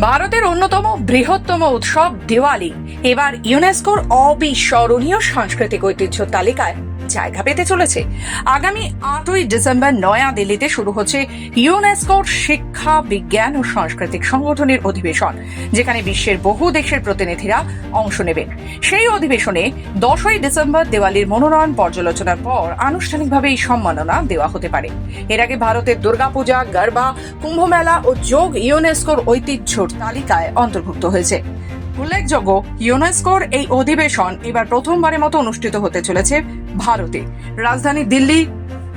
ভারতের অন্যতম বৃহত্তম উৎসব দিওয়ালি। এবার ইউনেস্কোর অবিস্মরণীয় সাংস্কৃতিক ঐতিহ্য তালিকায় জায়গা পেতে চলেছে। আগামী আটই ডিসেম্বর নয়া দিল্লিতে শুরু হচ্ছে ইউনেস্কোর শিক্ষা, বিজ্ঞান ও সাংস্কৃতিক সংগঠনের অধিবেশন, যেখানে বিশ্বের বহু দেশের প্রতিনিধিরা অংশ নেবেন। সেই অধিবেশনে দশই ডিসেম্বর দেওয়ালির মনোনয়ন পর্যালোচনার পর আনুষ্ঠানিকভাবে এই সম্মাননা দেওয়া হতে পারে। এর আগে ভারতের দুর্গাপূজা, গরবা কুম্ভমেলা ও যোগ ইউনেস্কোর ঐতিহ্যর তালিকায় অন্তর্ভুক্ত হয়েছে। উল্লেখযোগ্য ইউনেস্কোর এই অধিবেশন এবার প্রথমবারের মতো অনুষ্ঠিত হতে চলেছে ভারতে। রাজধানী দিল্লি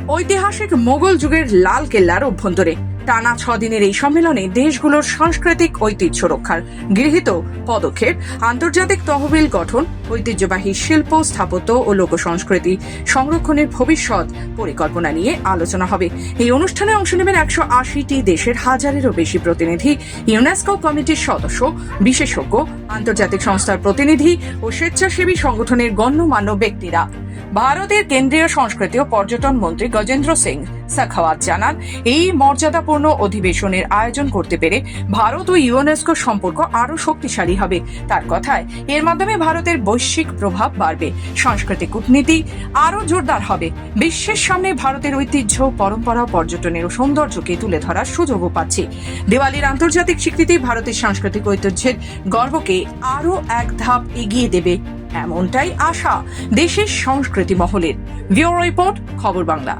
ঐতিহাসিক মোগল যুগের লাল কেল্লার অভ্যন্তরে। টানা ছ দিনের এই সম্মেলনে দেশগুলোর সাংস্কৃতিক ঐতিহ্য রক্ষার গৃহীত পদক্ষেপ, আন্তর্জাতিক তহবিল গঠন, ঐতিহ্যবাহী শিল্প স্থাপত্য ও লোক সংস্কৃতি সংরক্ষণের ভবিষ্যৎ পরিকল্পনা নিয়ে আলোচনা হবে। এই অনুষ্ঠানে অংশ নেবেন একশো আশিটি দেশের হাজারেরও বেশি প্রতিনিধি, ইউনেস্কো কমিটির সদস্য, বিশেষজ্ঞ, আন্তর্জাতিক সংস্থার প্রতিনিধি ও স্বেচ্ছাসেবী সংগঠনের গণ্যমান্য ব্যক্তিরা। ভারতের কেন্দ্রীয় সংস্কৃতি ও পর্যটন মন্ত্রী গজেন্দ্র সিং সাখাওয়াত জানান, এই মর্যাদাপূর্ণ অধিবেশনের আয়োজন করতে পেরে ভারত ও ইউনেস্কোর সম্পর্ক আরও শক্তিশালী হবে। তার কথায়, এর মাধ্যমে ভারতের বৈশ্বিক প্রভাব বাড়বে, সাংস্কৃতিক কূটনীতি আরও জোরদার হবে। বিশ্বের সামনে ভারতের ঐতিহ্য, পরম্পরা পর্যটনের সৌন্দর্যকে তুলে ধরার সুযোগও পাচ্ছে। দেওয়ালির আন্তর্জাতিক স্বীকৃতি ভারতের সাংস্কৃতিক ঐতিহ্যের গর্বকে আরও এক ধাপ এগিয়ে দেবে এমনটাই আশা দেশের সংস্কৃতি মহলের ব্যুরো রিপোর্ট খবর বাংলা।